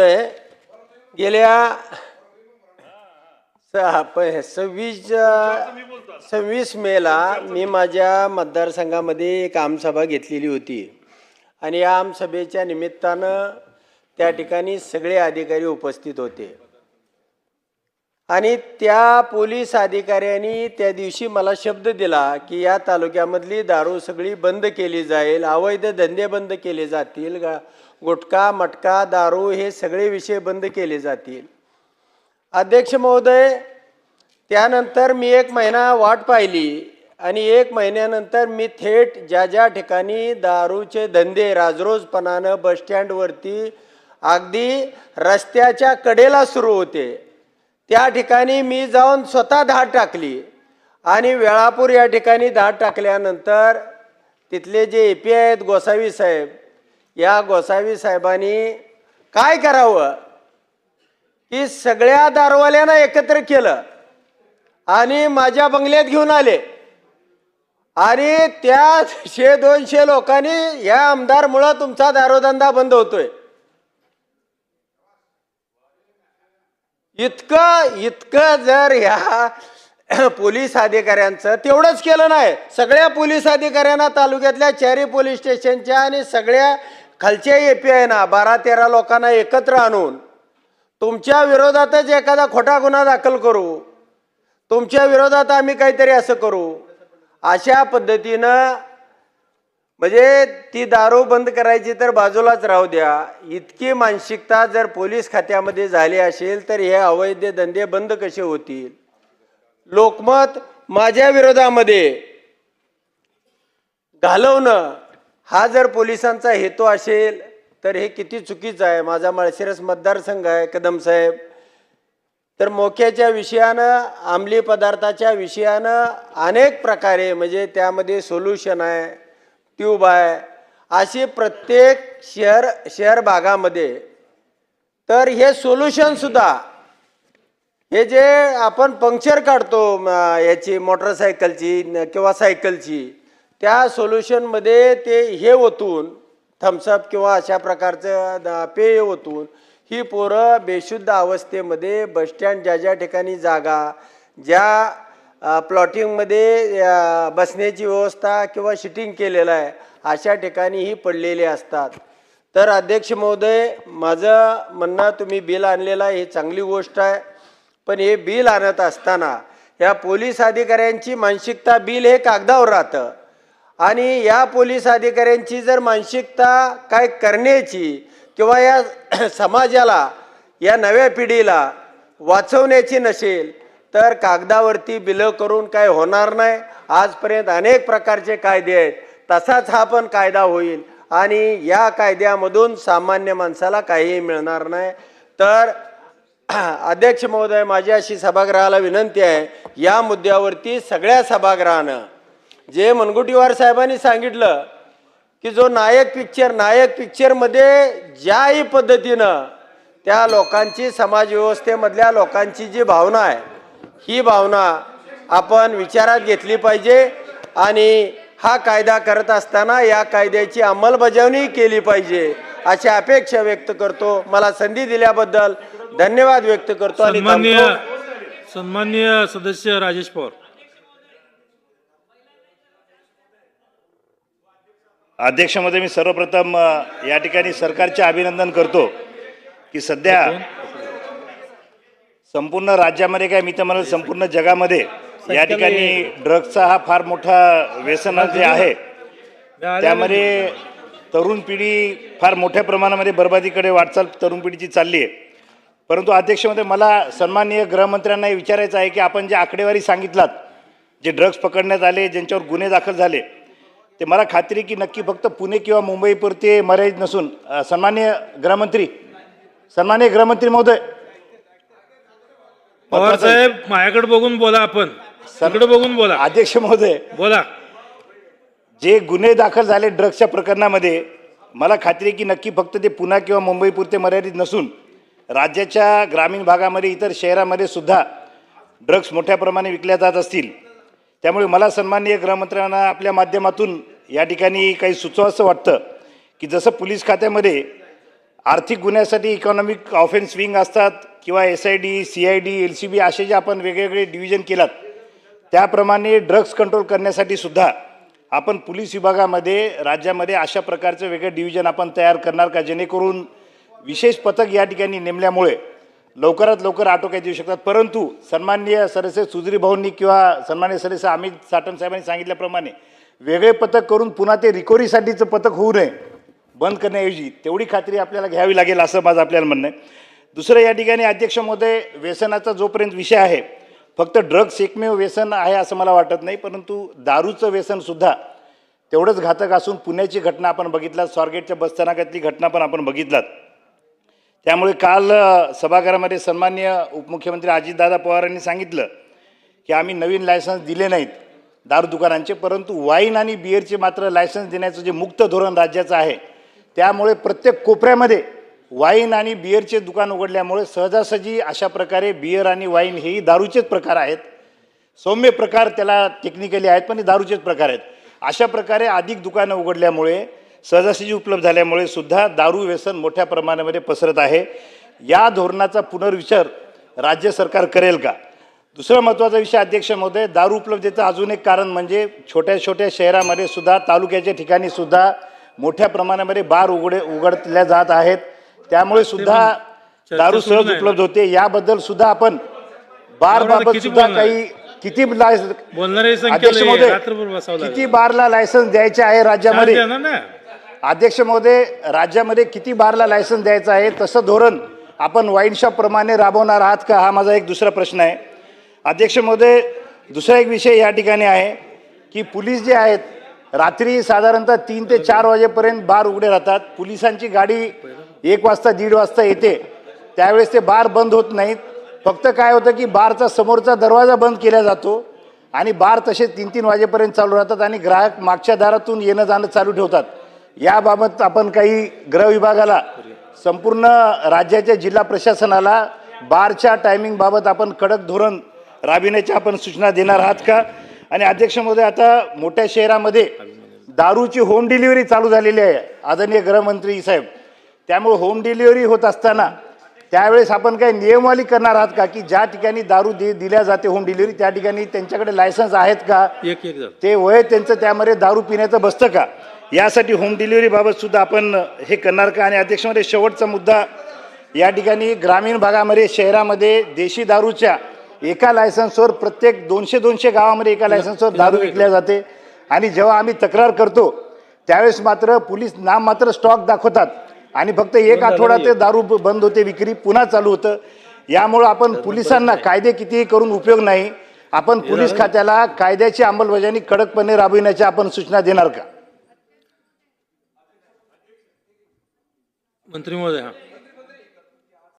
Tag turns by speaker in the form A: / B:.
A: आहे. गेल्या स- प- सव्वीस सव्वीस मेला मी माझ्या मतदारसंघामध्ये एक आमसभा घेतलेली होती आणि या आमसभेच्या निमित्तानं त्या ठिकाणी सगळे अधिकारी उपस्थित होते आणि त्या पोलीस अधिकाऱ्यांनी त्या दिवशी मला शब्द दिला की या तालुक्यामधली दारू सगळी बंद केली जाईल अवैध धंदे बंद केले जातील गुटखा मटका दारू हे सगळे विषय बंद केले जातील. अध्यक्ष महोदय त्यानंतर मी एक महिना वाट पाहिली आणि एक महिन्यानंतर मी थेट ज्या ज्या ठिकाणी दारूचे धंदे राजरोजपणानं बसस्टँडवरती अगदी रस्त्याच्या कडेला सुरू होते त्या ठिकाणी मी जाऊन स्वतः धाड टाकली आणि वेळापूर या ठिकाणी धाड टाकल्यानंतर तिथले जे ए पी आहेत गोसावी साहेब या गोसावी साहेबांनी काय करावं? की सगळ्या दारवाल्यांना एकत्र केलं आणि माझ्या बंगल्यात घेऊन आले. आणि त्या शे दोनशे लोकांनी या आमदारमुळं तुमचा दारोधंदा बंद होतोय. इतकं इतकं जर ह्या पोलीस अधिकाऱ्यांचं तेवढंच केलं नाही. सगळ्या पोलीस अधिकाऱ्यांना तालुक्यातल्या चारी पोलीस स्टेशनच्या आणि सगळ्या खालच्या ए पी आय ना बारा तेरा लोकांना एकत्र आणून तुमच्या विरोधातच एखादा खोटा गुन्हा दाखल करू तुमच्या विरोधात आम्ही काहीतरी असं करू अशा पद्धतीनं म्हणजे ती दारू बंद करायची तर बाजूलाच राहू द्या. इतकी मानसिकता जर पोलीस खात्यामध्ये झाली असेल तर हे अवैध धंदे बंद कसे होतील? लोकमत माझ्या विरोधामध्ये घालवणं हा जर पोलिसांचा हेतू असेल तर हे किती चुकीचं आहे. माझा माळशिरस मतदारसंघ आहे कदम साहेब. तर मोक्याच्या विषयानं अंमली पदार्थाच्या विषयानं अनेक प्रकारे म्हणजे त्यामध्ये सोल्युशन आहे ट्यूब आहे. अशी प्रत्येक शहर शहर भागामध्ये तर हे सोल्युशनसुद्धा हे जे आपण पंक्चर काढतो याची मोटरसायकलची किंवा सायकलची त्या सोल्युशनमध्ये ते हे ओतून थम्सअप किंवा अशा प्रकारचं द- पेय ओतून ही पोरं बेशुद्ध अवस्थेमध्ये बसस्टँड ज्या ज्या ठिकाणी जागा ज्या प्लॉटिंगमध्ये बसण्याची व्यवस्था किंवा शिटिंग केलेलं आहे अशा ठिकाणी ही पडलेली असतात. तर अध्यक्ष महोदय माझं म्हणणं तुम्ही बिल आणलेलं आहे ही चांगली गोष्ट आहे. पण हे बिल आणत असताना या पोलीस अधिकाऱ्यांची मानसिकता बिल हे कागदावर राहतं. आणि या पोलीस अधिकाऱ्यांची जर मानसिकता काय करण्याची किंवा या समाजाला या नव्या पिढीला वाचवण्याची नसेल तर कागदावरती बिलं करून काय होणार नाही. आजपर्यंत अनेक प्रकारचे कायदे आहेत. तसाच हा पण कायदा होईल. आणि या कायद्यामधून सामान्य माणसाला काहीही मिळणार नाही. तर अध्यक्ष महोदय माझी अशी सभागृहाला विनंती आहे. या मुद्द्यावरती सगळ्या सभागृहानं जे मनगुटीवार साहेबांनी सांगितलं की जो नायक पिक्चर नायक पिक्चरमध्ये ज्याही पद्धतीनं त्या लोकांची समाज व्यवस्थेमधल्या लोकांची जी भावना आहे ही भावना आपण विचारात घेतली पाहिजे आणि हा कायदा करत असताना या कायद्याची अंमलबजावणी केली पाहिजे अशी अपेक्षा व्यक्त करतो मला संधी दिल्याबद्दल धन्यवाद व्यक्त करतो आणि.
B: सन्मान्य सदस्य राजेश पवार
C: अध्यक्षमध्ये मी सर्वप्रथम या ठिकाणी सरकारचे अभिनंदन करतो की सध्या संपूर्ण राज्यामध्ये काय मी तर म्हणेल संपूर्ण जगामध्ये या ठिकाणी ड्रग्सचा हा फार मोठा व्यसन जे आहे त्यामध्ये तरुण पिढी फार मोठ्या प्रमाणामध्ये बर्बादीकडे वाटचाल तरुण पिढीची चालली आहे. परंतु अध्यक्षमध्ये मला सन्माननीय गृहमंत्र्यांना हे विचारायचं आहे की आपण जे आकडेवारी सांगितलात जे ड्रग्ज पकडण्यात आले ज्यांच्यावर गुन्हे दाखल झाले ते मला खात्री की नक्की फक्त पुणे किंवा मुंबईपुरते मर्यादित नसून अ, सन्माननीय गृहमंत्री सन्माननीय गृहमंत्री महोदय.
B: पवार साहेब माझ्याकडे बघून बोला आपण. तिकडे बघून बोला.
C: अध्यक्ष महोदय.
B: बोला.
C: जे गुन्हे दाखल झाले ड्रग्सच्या प्रकरणामध्ये मला खात्री की नक्की फक्त ते पुणे किंवा मुंबईपुरते मर्यादित नसून राज्याच्या ग्रामीण भागामध्ये इतर शहरामध्ये सुद्धा ड्रग्स मोठ्या प्रमाणे विकल्या जात असतील. त्यामुळे मला सन्माननीय गृहमंत्र्यांना आपल्या माध्यमातून या ठिकाणी काही सुचवावंसं वाटतं की जसं पोलीस खात्यामध्ये आर्थिक गुन्ह्यासाठी इकॉनॉमिक ऑफेन्स विंग असतात किंवा S I D C I D L C B असे जे आपण वेगवेगळे डिव्हिजन केलात त्याप्रमाणे ड्रग्ज कंट्रोल करण्यासाठी सुद्धा आपण पोलीस विभागामध्ये राज्यामध्ये अशा प्रकारचं वेगळं डिव्हिजन आपण तयार करणार का? जेणेकरून विशेष पथक या ठिकाणी नेमल्यामुळे लवकरात लवकर आटोक्यात येऊ शकतात. परंतु सन्माननीय सदस्य सुधीर भाऊंनी किंवा सन्मान्य सदस्य अमित साटम साहेबांनी सांगितल्याप्रमाणे वेगळे पथक करून पुन्हा ते रिकव्हरीसाठीचं पथक होऊ नये बंद करण्याऐवजी तेवढी खात्री आपल्याला घ्यावी लागेल असं माझं आपल्याला म्हणणं आहे. दुसरं या ठिकाणी अध्यक्ष महोदय व्यसनाचा जोपर्यंत विषय आहे फक्त ड्रग्स एकमेव व्यसन आहे असं मला वाटत नाही परंतु दारूचं व्यसनसुद्धा तेवढंच घातक असून पुण्याची घटना आपण बघितलात स्वारगेटच्या बसस्थानकातली घटना पण आपण बघितलात. त्यामुळे काल सभागृहामध्ये सन्मान्य उपमुख्यमंत्री अजितदादा पवार यांनी सांगितलं की आम्ही नवीन लायसन्स दिले नाहीत दारू दुकानांचे परंतु वाईन आणि बिअरचे मात्र लायसन्स देण्याचं जे मुक्त धोरण राज्याचं आहे त्यामुळे प्रत्येक कोपऱ्यामध्ये वाईन आणि बिअरचे दुकान उघडल्यामुळे सहजासहजी अशा प्रकारे बिअर आणि वाईन हेही दारूचेच प्रकार आहेत. सौम्य प्रकार त्याला टेक्निकली आहेत पण हे दारूचेच प्रकार आहेत. अशा प्रकारे अधिक दुकानं उघडल्यामुळे सहजासहजी उपलब्ध झाल्यामुळे सुद्धा दारू व्यसन मोठ्या प्रमाणामध्ये पसरत आहे या धोरणाचा पुनर्विचार राज्य सरकार करेल का दुसरा महत्त्वाचा विषय अध्यक्ष महोदय दारू उपलब्धतेचं अजून एक कारण म्हणजे छोट्या छोट्या शहरामध्ये सुद्धा तालुक्याच्या ठिकाणी सुद्धा मोठ्या प्रमाणामध्ये बार उघडे उघडल्या जात आहेत त्यामुळे सुद्धा दारू सहज. उपलब्ध होते याबद्दल सुद्धा आपण बार बाबत सुद्धा? काही किती लाय-
B: बोलणारी संख्या
C: अध्यक्ष
B: लई आहे.
C: महोदय
B: रात्रभर बसावं लागेल.
C: किती बारला लायसन्स द्यायचे आहे राज्यामध्ये अध्यक्ष महोदय राज्यामध्ये किती बारला लायसन्स द्यायचं आहे तसं धोरण आपण वाईन राबवणार आहात का हा माझा एक दुसरा प्रश्न आहे. अध्यक्ष महोदय दुसरा एक विषय या ठिकाणी आहे की पोलीस जे आहेत रात्री साधारणतः तीन ते चार वाजेपर्यंत बार उघडे राहतात. पोलिसांची गाडी एक वाजता दीड वाजता येते. त्यावेळेस ते बार बंद होत नाहीत. फक्त काय होतं की बारचा समोरचा दरवाजा बंद केला जातो आणि बार तसे तीन तीन वाजेपर्यंत चालू राहतात आणि ग्राहक मागच्या दारातून येणं जाणं चालू ठेवतात. याबाबत आपण काही गृह विभागाला संपूर्ण राज्याच्या जिल्हा प्रशासनाला बारच्या टायमिंगबाबत आपण कडक धोरण राबविण्याच्या आपण सूचना देणार आहात का? आणि अध्यक्ष महोदय आता मोठ्या शहरामध्ये दारूची होम डिलिव्हरी चालू झालेली आहे आदरणीय गृहमंत्री साहेब. त्यामुळे होम डिलिव्हरी होत असताना त्यावेळेस आपण काही नियमवाली करणार आहात का? की ज्या ठिकाणी दारू दि दिल्या जाते होम डिलिव्हरी त्या ठिकाणी त्यांच्याकडे लायसन्स आहेत का?
B: एक एक
C: ते वय त्यांचं त्यामध्ये दारू पिण्याचं बसतं का? यासाठी होम डिलिव्हरी बाबत सुद्धा आपण हे करणार का? आणि अध्यक्षमध्ये शेवटचा मुद्दा या ठिकाणी ग्रामीण भागामध्ये शहरामध्ये देशी दारूच्या एका लायसन्सवर प्रत्येक दोनशे दोनशे गावामध्ये एका लायसन्सवर दारू विकल्या जाते. आणि जेव्हा आम्ही तक्रार करतो त्यावेळेस मात्र पोलीस नाम मात्र स्टॉक दाखवतात. आणि फक्त एक आठवडा ते दारू ब- बंद होते विक्री पुन्हा चालू होतं. यामुळं आपण पोलिसांना कायदे कितीही करून उपयोग नाही. आपण पोलीस खात्याला कायद्याची अंमलबजावणी कडकपणे राबविण्याच्या आपण सूचना देणार का?
B: मंत्री महोदय हा